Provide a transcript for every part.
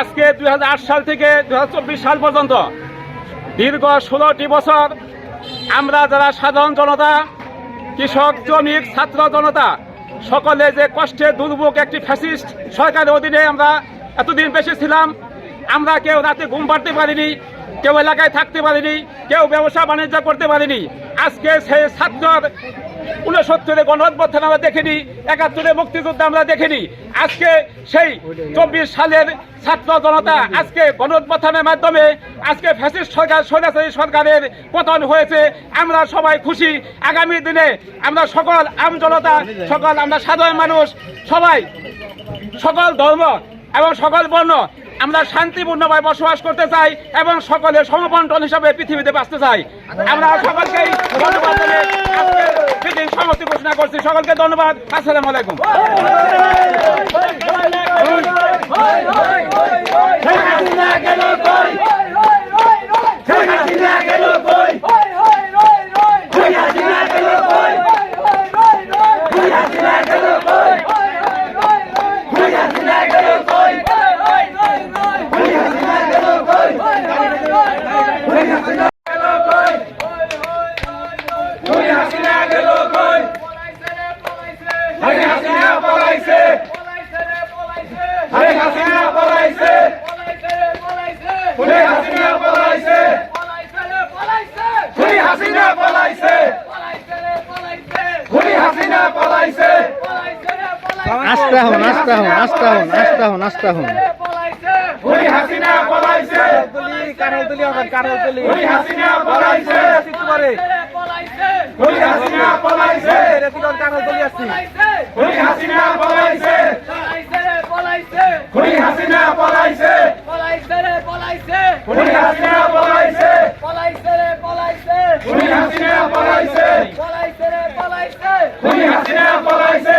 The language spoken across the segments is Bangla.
আজকে দু হাজার আট সাল থেকে দু হাজার চব্বিশ সাল পর্যন্ত দীর্ঘ ষোলোটি বছর আমরা যারা সাধারণ জনতা, কৃষক জমির ছাত্র জনতা, সকলে যে কষ্টে দুর্ভোগ একটি ফ্যাসিস্ট সরকারের অধীনে আমরা এতদিন বেশি ছিলাম, আমরা কেউ রাতে ঘুম পাড়তে পারিনি। কেউ এলাকায় থাকতে পারেনি, কেউ ব্যবসা বাণিজ্য করতে পারেনি। আজকে সেই ছাত্র উনসত্তরে গণঅভ্যুত্থান আমরা দেখিনি, একাত্তরে মুক্তিযুদ্ধ আমরা দেখিনি। আজকে সেই চব্বিশ সালের ছাত্র জনতা আজকে গণঅভ্যুত্থানের মাধ্যমে আজকে ফ্যাসিস্ট সরকার, স্বৈরাচারী সরকারের পতন হয়েছে। আমরা সবাই খুশি। আগামী দিনে আমরা সকল আম জনতা, সকল আমরা সাধারণ মানুষ, সবাই, সকল ধর্ম এবং সকল বর্ণ আমরা শান্তিপূর্ণভাবে বসবাস করতে চাই এবং সকলে সমবন্টন হিসাবে পৃথিবীতে বাঁচতে চাই আমরা সকলকে ধন্যবাদ ঘোষণা করছি সকলকে ধন্যবাদ আসসালামু আলাইকুম হাসিনা পলাইছে। খুনি হাসিনা পলাইছে। আস্তে হন আস্তে হন আস্তে হন আস্তে হন আস্তে হন। খুনি হাসিনা পলাইছে। খুনি হাসিনা পলাইছে। খুনি হাসিনা পলাইছে খুনি হাসিনা পলাইছে খুনি হাসিনা পলাইছে খুনি হাসিনা পলাইছে। খুনি হাসিনা পলাইছে। খুনি হাসিনা পলাইছে।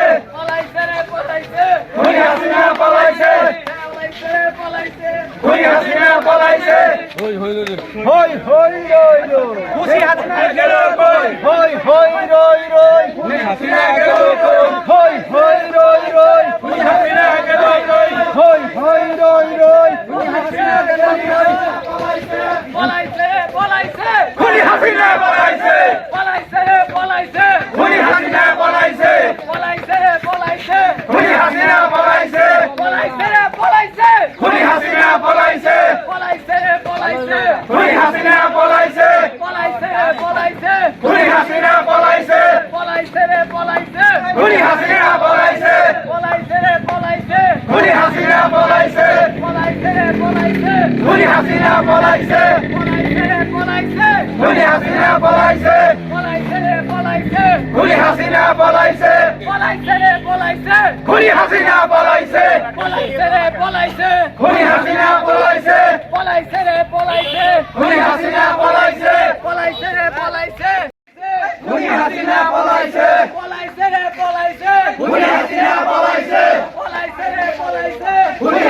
খুনি হাসিনা পলাইছে। খুনি হাসিনা পলাইছে। হই হই হই হই। রই রই খুশি হাসিনা গেল কই? হই হই রই রই খুনি হাসিনা গেল কই হই হই রই রই খুনি হাসিনা গেল কই হই হই রই রই খুনি হাসিনা গেল কই পলাইছে পলাইছে খুনি হাসিনা পলাইছে পলাইছে পলাইছে খুনি হাসিনা পলাইছে পলাইছে পলাইছে খুনি হাসিনা পলাইছে পলাইছে পলাইছে খুনি হাসিনা পলাইছে পলাইছে পলাইছে খুনি হাসিনা পলাইছে খুনি হাসিনা পলাইছে খুনি হাসিনা পলাইছে খুনি হাসিনা পলাইছে খুনি হাসিনা বলাইছে। খুনি হাসিনা পলাইছে খুনি হাসিনা বলাইছে। খুনি হাসিনা পলাইছে খুনি হাসিনা পলাইছে খুনি